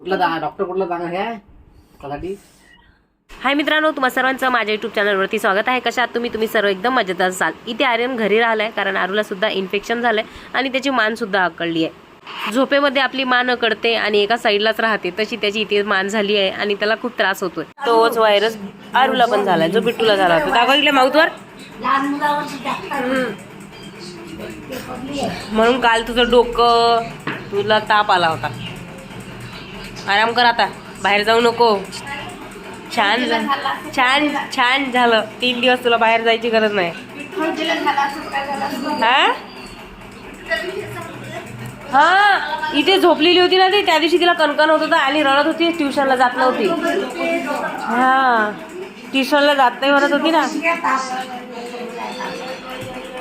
कुठला जा डॉक्टर कुठला जागा आहे? त्यासाठी हाय मित्रांनो तुम्हा सर्वांचं माझ्या युट्यूब चॅनलवरती स्वागत आहे. कशा तुम्ही? तुम्ही सर्व एकदम मजेत असाल. इथे आर्यन घरी राहिलाय कारण आरूला सुद्धा इन्फेक्शन झालंय आणि त्याची मान सुद्धा आहे. झोपेमध्ये आपली मान अकडते आणि एका साईडलाच राहते तशी त्याची इथे मान झाली आहे आणि त्याला खूप त्रास होतोय. तोच व्हायरस आरूला पण झालाय जो बिट्टूला झाला होता. दाखवा इकडे म्हणून काल तुझं डोकं तुला ताप आला होता. आराम कर आता. बाहेर जाऊ नको. छान छान छान झालं. तीन दिवस तुला बाहेर जायची गरज नाही. हा? हा इथे झोपलेली होती ना ती. त्या दिवशी तिला कणकण होत होता आणि रडत होती. ट्युशनला जात नव्हती. हा. ट्युशनला जात नाही म्हणत होती ना.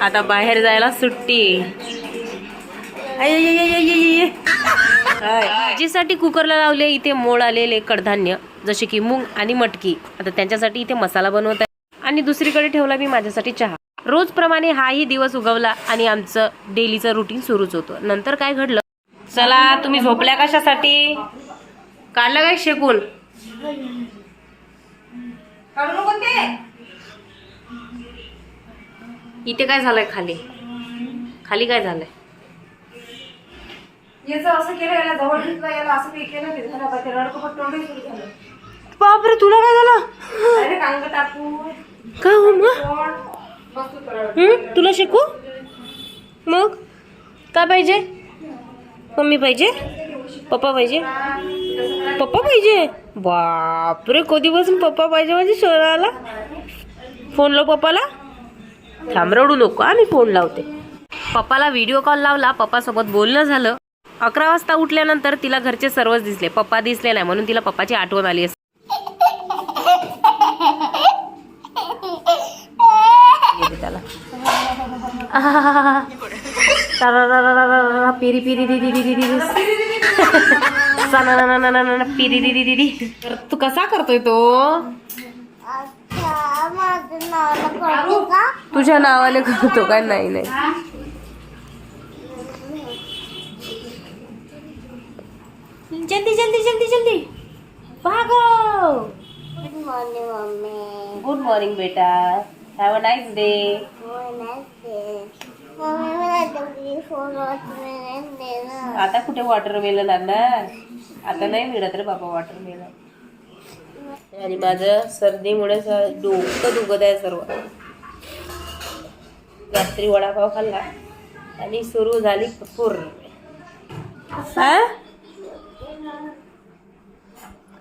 आता बाहेर जायला सुट्टी. हाय. भाजीसाठी कुकरला लावले इथे मोड आलेले कडधान्य जसे की मूग आणि मटकी. आता त्यांच्यासाठी इथे मसाला बनवत आहे. आणि दुसरीकडे ठेवला मी माझ्यासाठी चहा. रोजप्रमाणे हाही दिवस उगवला आणि आमचं डेलीचं रुटीन सुरूच होतं. नंतर काय घडलं? चला तुम्ही झोपल्या कशासाठी? काढलं काय शेकून? इथे काय झालंय खाली? खाली काय झालंय? याचं असं केलं याला जवळ घेतलं याला असं काही केलं की झालं रडकपट तोंडही सुरू झालं. बापरे तुला काय झालं? अरे कांग टाकू. का हो मग? तोंड मस्त रड हं? तुला शिकू? मग? काय पाहिजे? मम्मी पाहिजे? पप्पा पाहिजे? पप्पा पाहिजे? बापरे कधीपासून पप्पा पाहिजे म्हणजे शोधाला फोन लाव पप्पाला. थांब रडू नको आम्ही फोन लावते. पप्पाला व्हिडिओ कॉल लावला पप्पासोबत बोलणं झालं. अकरा वाजता उठल्यानंतर तिला घरचे सर्वच दिसले. पप्पा दिसले नाही म्हणून तिला पप्पाची आठवण आली असते त्याला. पिरी पिरी दिदी दिदी पिरी दिदी दिदी तू कसा करतोय तो? तुझ्या नावाने करतो काय नाही नाही. जल्दी जल्दी जल्दी जल्दी। भागो। गुड मॉर्निंग बेटा। हॅव अ नाईस डे आता कुठे वॉटरमेलन आणणार आता नाही मिळत रे बाबा वॉटरमेलन आणि माझं सर्दीमुळे डोकं दुखत आहे सर्व. रात्री वडापाव खाल्ला आणि सुरू झाली पूर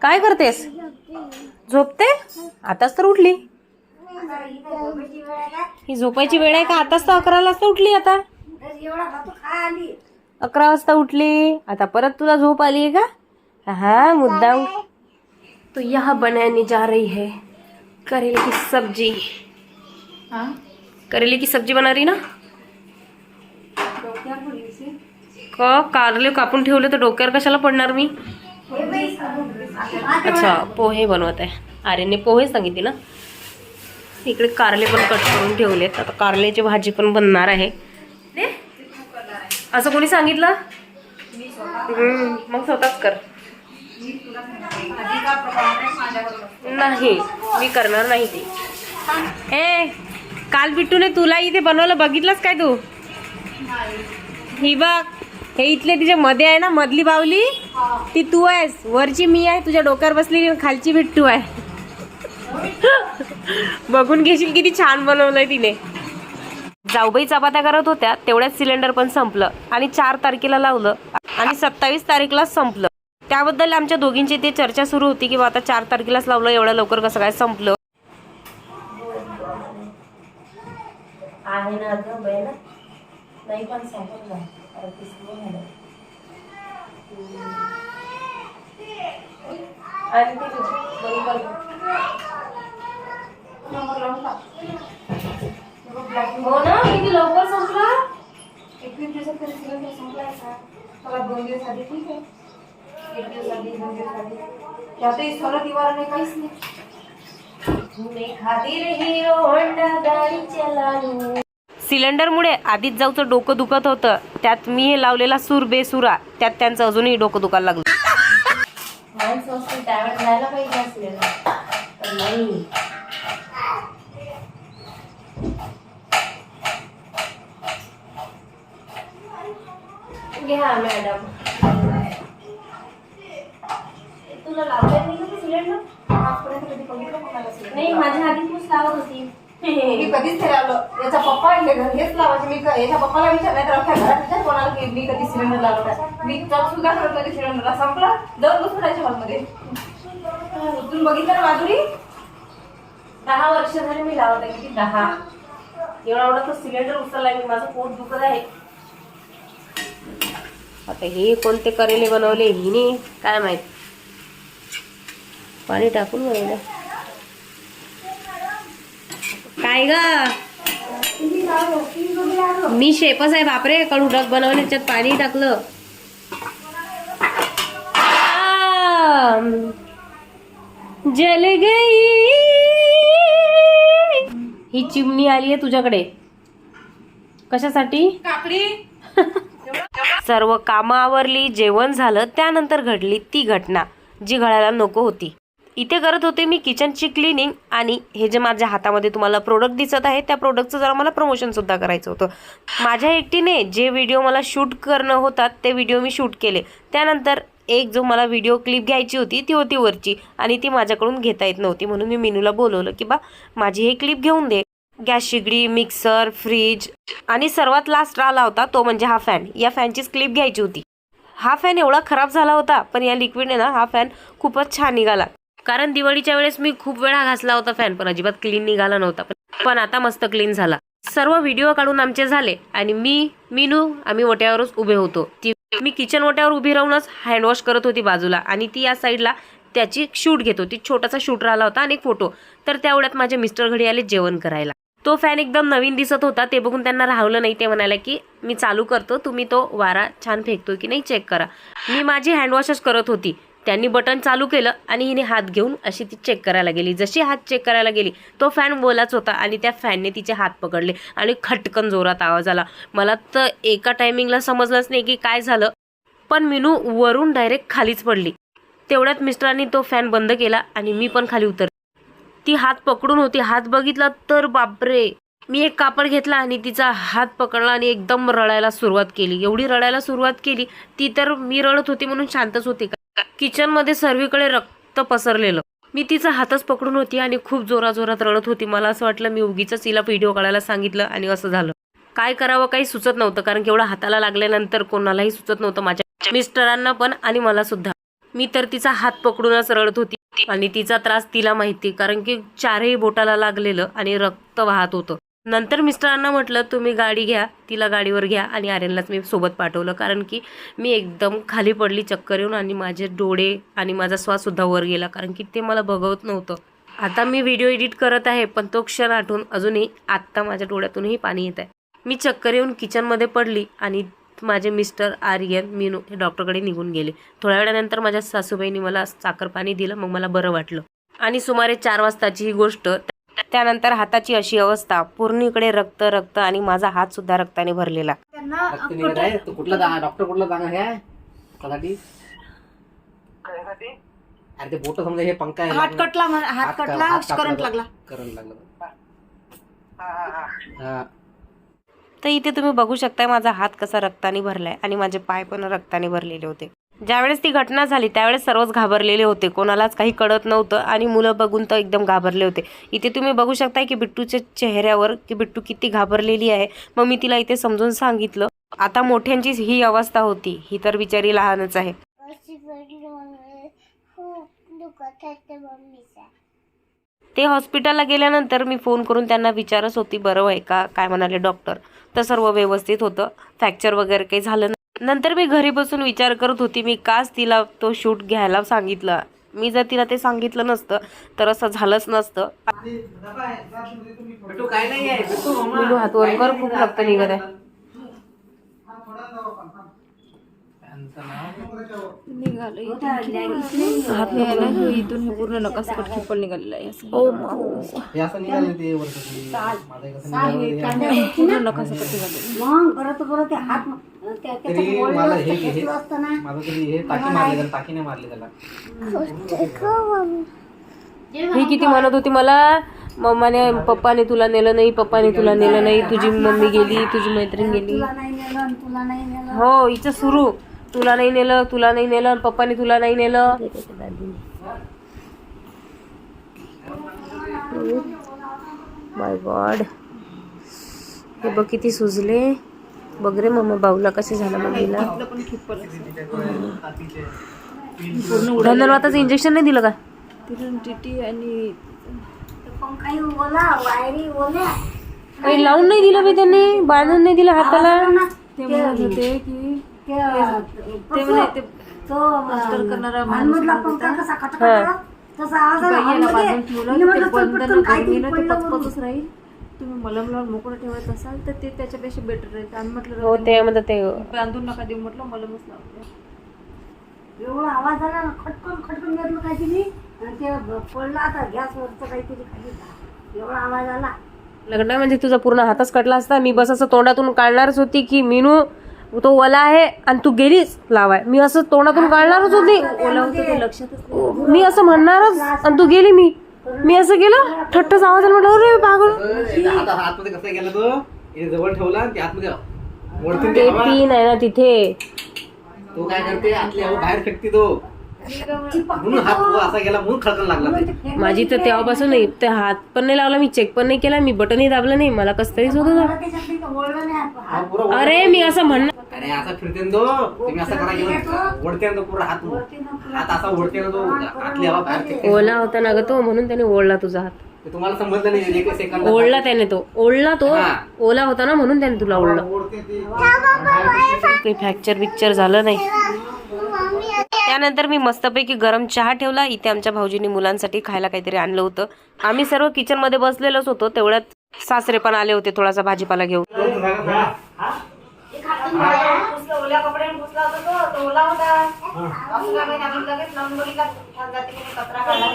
काय करतेस? झोपते? आताच तर उठली. ही झोपायची वेळ आहे का? आताच तर अकरा वाजता उठली आता. अकरा वाजता उठली. आता परत तुला झोप आली आहे का? हा मुद्दाम. तो यहाँ बनाने जा रही है. करेले की सब्जी. करेले की सब्जी बना रही ना? का कारले कापून ठेवले तर डोक्यावर कशाला पडणार मी? अच्छा पोहे बनवत आहे. आर्यने पोहे सांगितले ना? इकडे कारले पण कट करून ठेवलेत. आता कारल्याची भाजी पण बनणार आहे. असं कोणी सांगितलं? मग स्वतःच कर. नाही मी करणार नाही ते. ए काल बिट्टूने तुला इथे बनवलं बघितलंस काय तू? ही बघ. हे इथले तिच्या मध्ये आहे ना मधली बावली? ती तू आहेस. वरची मी आहे तुझ्या डोक्यावर बसलेली खालची बिट्टू आहे. बघून घेशील किती छान बनवलंय तिने. जाऊबाई चपात्या करत होत्या तेवढ्याच सिलेंडर पण संपलं आणि चार तारखेला लावलं आणि सत्तावीस तारीखला संपलं. त्याबद्दल आमच्या दोघींची ते चर्चा सुरू होती की बा आता चार तारखेलाच लावलं एवढं लवकर कसं काय संपलं? आहे ना नाही पण संपलं अडतीस झालं आणि ते बरोबर हो ना किती लवकर संपला ठीक आहे एक दिवस आधी दोन दिवस आधी त्यातही दिवाळा नाही काहीच नाही सिलेंडरमुळे आधीच जाऊचं डोकं दुखत होतं. त्यात मी हे लावलेला सूर बेसुरा. त्यात त्यांचं अजूनही डोकं दुखायला लागलं. घ्यायला पाहिजे असेल. पण नाही. घ्या मॅडम. तुला लावता सिलेंडर? नाही माझ्या आधी तूच लावत होती. मी कधीच ठरवलं याचा पप्पा इथे घर हेच लावायचे. मी याच्या पप्पाला विचारलं तर अख्ख्या घरात विचार कोणाला की मी कधी सिलेंडर लावला मी चॉक सुद्धा करत कधी सिलेंडरला संपला. दर बसून राहायच्या हॉलमध्ये उचलून बघितलं ना माधुरी? दहा वर्ष झाली मी लावत आहे किती दहा? एवढा एवढा तो सिलेंडर उचललाय मी माझं पोट दुखत आहे. आता हे कोणते करेले बनवले हिने? काय माहीत? पाणी टाकून बनवलं. काय ग? मी शेपच आहे बापरे. कडुडक बनवले त्याच्यात पाणी टाकलं. जल गई. ही चिमणी आली आहे तुझ्याकडे. कशासाठी? काकडी. सर्व कामं आवरली जेवण झालं त्यानंतर घडली ती घटना जी घडायला नको होती. इथे करत होते मी किचनची क्लिनिंग आणि हे जे माझ्या हातामध्ये तुम्हाला प्रोडक्ट दिसत आहे त्या प्रोडक्टचं जरा मला प्रमोशन सुद्धा करायचं होतं. माझ्या एकटीने जे व्हिडिओ मला शूट करणं होतात ते व्हिडिओ मी शूट केले. त्यानंतर एक जो मला व्हिडिओ क्लिप घ्यायची होती ती होती वरची आणि ती माझ्याकडून घेता येत नव्हती. म्हणून मी मेनूला बोलवलं की बा माझी हे क्लिप घेऊन दे. गॅस शिगडी मिक्सर फ्रीज आणि सर्वात लास्ट आला होता तो म्हणजे हा फॅन या फॅनचीच क्लिप घ्यायची होती. हा फॅन एवढा खराब झाला होता पण या लिक्विडने ना हा फॅन खूपच छान निघाला. कारण दिवाळीच्या वेळेस मी खूप वेळा घासला होता फॅन पण अजिबात क्लीन निघाला नव्हता. पण- आता मस्त क्लीन झाला. सर्व व्हिडिओ काढून आमचे झाले आणि मी मीनू आम्ही ओट्यावरच उभे होतो. ती मी किचन ओट्यावर उभी राहूनच हँडवॉश करत होती बाजूला आणि ती या साईडला त्याची शूट घेत होती. छोटासा शूट राहिला होता आणि एक फोटो तर तेवढ्यात माझे मिस्टर घडी आले जेवण करायला. तो फॅन एकदम नवीन दिसत होता. ते बघून त्यांना राहवलं नाही. ते म्हणाले की मी चालू करतो. तुम्ही तो वारा छान फेकतो की नाही? चेक करा. मी माझी हँडवॉशच करत होती. त्यांनी बटन चालू केलं आणि हिने हात घेऊन अशी ती चेक करायला गेली. जशी हात चेक करायला गेली तो फॅन बोलाच होता आणि त्या फॅनने तिचे हात पकडले आणि खटकन जोरात आवाज आला. मला तर एका टायमिंगला समजलंच नाही की काय झालं पण मिनू वरून डायरेक्ट खालीच पडली. तेवढ्यात मिस्टरांनी तो फॅन बंद केला आणि मी पण खाली उतर ती हात पकडून होती. हात बघितला तर बापरे! मी एक कापड घेतला आणि तिचा हात पकडला आणि एकदम रडायला सुरुवात केली. एवढी रडायला सुरुवात केली ती तर मी रडत होती म्हणून शांतच होती का? किचनमध्ये सर्वीकडे रक्त पसरलेलं. मी तिचा हातच पकडून होती आणि खूप जोराजोरात रडत होती. मला असं वाटलं मी उगीच तिला व्हिडिओ काढायला सांगितलं आणि असं झालं. काय करावं काही सुचत नव्हतं कारण केवढं हाताला लागल्यानंतर कोणालाही सुचत नव्हतं माझ्या. मिस्टरांना पण आणि मला सुद्धा. मी तर तिचा हात पकडूनच रडत होती आणि तिचा त्रास तिला माहिती कारण की चारही बोटाला लागलेलं आणि रक्त वाहत होतं. नंतर मिस्टरांना म्हटलं तुम्ही गाडी घ्या तिला गाडीवर घ्या आणि आर्यनलाच मी सोबत पाठवलं. कारण की मी एकदम खाली पडली चक्कर येऊन आणि माझे डोळे आणि माझा श्वाससुद्धा वर गेला कारण की ते मला बघवत नव्हतं. आता मी व्हिडिओ एडिट करत आहे पण तो क्षण आठवून अजूनही आत्ता माझ्या डोळ्यातूनही पाणी येत आहे मी चक्कर येऊन किचनमध्ये पडली आणि माझे मिस्टर आर्यन मीनू हे डॉक्टरकडे निघून गेले. थोड्या वेळानंतर माझ्या सासूबाईंनी मला साखर पाणी दिलं मग मला बरं वाटलं. आणि सुमारे चार वाजताची ही गोष्ट त्यानंतर हाताची अशी अवस्था. पूर्ण इकडे रक्त रक्त आणि माझा हात सुद्धा रक्ताने भरलेला. कुठला दाना डॉक्टर कुठला हे? अरे ते बोट समजा हे पंखा आहे. हात कटला हात कटला करंट. लागला. करंट लागला. हा. तर इथे तुम्ही बघू शकताय माझा हात कसा रक्ताने भरलाय आणि माझे पाय पण रक्ताने भरलेले होते. ज्यावेळेस ती घटना झाली त्यावेळेस सर्वच घाबरलेले होते. कोणालाच काही कळत नव्हतं आणि मुलं बघून तर एकदम घाबरले होते. इथे तुम्ही बघू शकताय की बिट्टूच्या चेहऱ्यावर की बिट्टू किती घाबरलेली आहे. मग मी तिला इथे समजून सांगितलं आता मोठ्यांची ही अवस्था होती. ही तर बिचारी लहानच आहे. ते हॉस्पिटलला गेल्यानंतर मी फोन करून त्यांना विचारत होती बरं आहे का? काय म्हणाले डॉक्टर? तर सर्व व्यवस्थित होतं. फ्रॅक्चर वगैरे काही झालं नंतर मी घरी बसून विचार करत होती मी काच तिला तो शूट घ्यायला सांगितलं? मी जर तिला ते सांगितलं नसतं तर असं झालंच नसतं. हात वर कर, खूप रक्त निघत आहे. निघालं हात निघाला इथून हे पूर्ण नकासकट खिपल निघालेला आहे. असं. हे असं निघाले ते वरचं. ते. माझं कसं निघालं ते. पूर्ण परत परत हात तरी मला हे हे माझं तरी हे टाकी मारले त्याला टाकीने मारले त्याला. ही किती म्हणत होती मला मम्माने पप्पाने तुला नेलं नाही पप्पाने तुला नेलं नाही तुझी मम्मी गेली तुझी मैत्रीण गेली. हो हिचं सुरू. तुला नाही नेलं तुला नाही नेलं पप्पाने तुला नाही नेलं. माय गॉड हे बघ किती सुजले. बघ रे मम्मा बाऊला कसे झालं मम्मीला. धनुर्वाताचं इंजेक्शन नाही दिलं का? वायरी ओल्या काही लावून नाही दिलं बे त्यांनी बांधून नाही दिलं हाताला. ते म्हणत होते की ते म्हणे ते मास्टर करणारा हॉलमध्ये. बांधून ठेवलं ते पचपचच राहील. तुम्ही मलम लावून मोकळं ठेवत असाल तर ते त्याच्यापेक्षा बेटर राहील आम्ही म्हटलं हो ते म्हणतात ते बांधून नका देऊ म्हटलं मलमच लावतो एवढा आवाज आला ना खटकन खटकन घेतलं आणि ते पडलं आता गॅसवरचं काहीतरी खाली एवढा आवाज आला लग्न म्हणजे तुझा पूर्ण हातच कटला असता मी बस असं तोंडातून काढणारच होती की मीनू तो ओला आहे आणि तू गेलीच लावाय मी असं तोंडातून काढणारच होती ओला मी असं म्हणणारच आणि तू गेली मी मी असं केलं? ठट्टच आवाज आला म्हटलं अरे पागल. आता आतमध्ये कसं गेला तो? जवळ ठेवला आणि ते आतमध्ये ते. पिन आहे ना तिथे. तो काय करते? बाहेर फेकते तो. म्हणून हात असा गेला म्हणून लागला ते. माझी तर तेव्हापासून नाही ते हात पण नाही लावला मी चेक पण नाही केला मी बटनही दाबलं नाही मला कसं तरीच होत. अरे मी असं म्हणणार अरे असा फिरते ना तो. तुम्ही असं करा गेलं ओढते ना तो पुरा हात. हात असा ओढते ना तो हवा बाहेर ओला होता ना ग तो म्हणून त्याने ओढला तुझा हात. ते तुम्हाला समजलं नाही एक सेकंद ओढला त्याने तो. ओढला तो. ओला होता ना म्हणून त्याने तुला ओढलं. ते. काही फ्रॅक्चर बिक्चर झालं नाही. त्यानंतर मी मस्तपैकी गरम चहा ठेवला. इथे आमच्या भाऊजींनी मुलांसाठी खायला काहीतरी आणलं होतं. आम्ही सर्व किचनमध्ये बसलेलोच होतो. तेवढ्यात सासरे पण आले होते थोडासा भाजीपाला घेऊन. ओल्या कपड्याने पुसला होता तो, तो ओला होता. असं काय माहिती, आम्ही लगेच लावून बघितला, जाती की नाही, कचरा काढला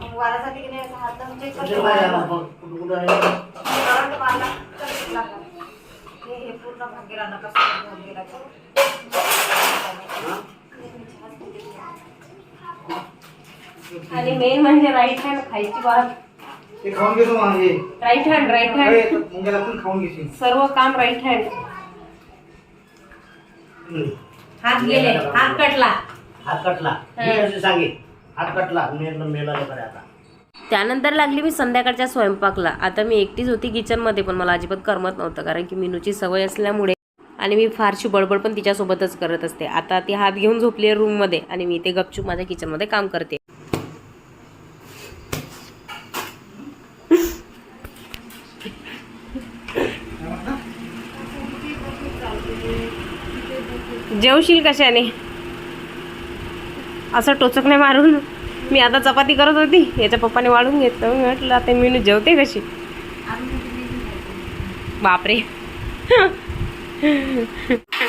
मग वाऱ्यासाठी की नाही, असं हात लावून check करते. करंट मारला, तर सुटला. हे- हे पूर्ण भाग्यला नका सोडून भाग्यला. आणि मेन म्हणजे राईट हँड खायची बात ते खाऊन घेतो मग. हे राईट हँड राईट हँड अरे, मुंग्याला पण खाऊन घेशील. सर्व काम राईट हँड हात गेले. हात कटला. हात कटला. मी सांगे. हात कटला. मेला मेला बरं आता. त्यानंतर लागली मी संध्याकाळच्या स्वयंपाकला. आता मी एकटीच होती किचनमध्ये पण मला अजिबात करमत नव्हतं कारण की मिनूची सवय असल्यामुळे आणि मी फारशी बडबड पण तिच्यासोबतच करत असते. आता ती हात घेऊन झोपली आहे रूममध्ये आणि मी ते गपचूप माझ्या किचनमध्ये काम करते. जेवशील कशाने? असं टोचकने मारून मी आता चपाती करत होती याच्या पप्पाने वाढून घेतलं. मी म्हटलं आता मी जेवते कशी? बापरे.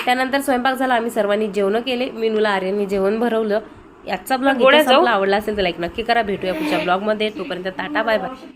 त्यानंतर स्वयंपाक झाला आम्ही सर्वांनी जेवण केले. मीनूला आर्यननी जेवण भरवलं. याचा ब्लॉग आवडला असेल तर लाईक नक्की करा. भेटूया पुढच्या ब्लॉगमध्ये तोपर्यंत टाटा बाय बाय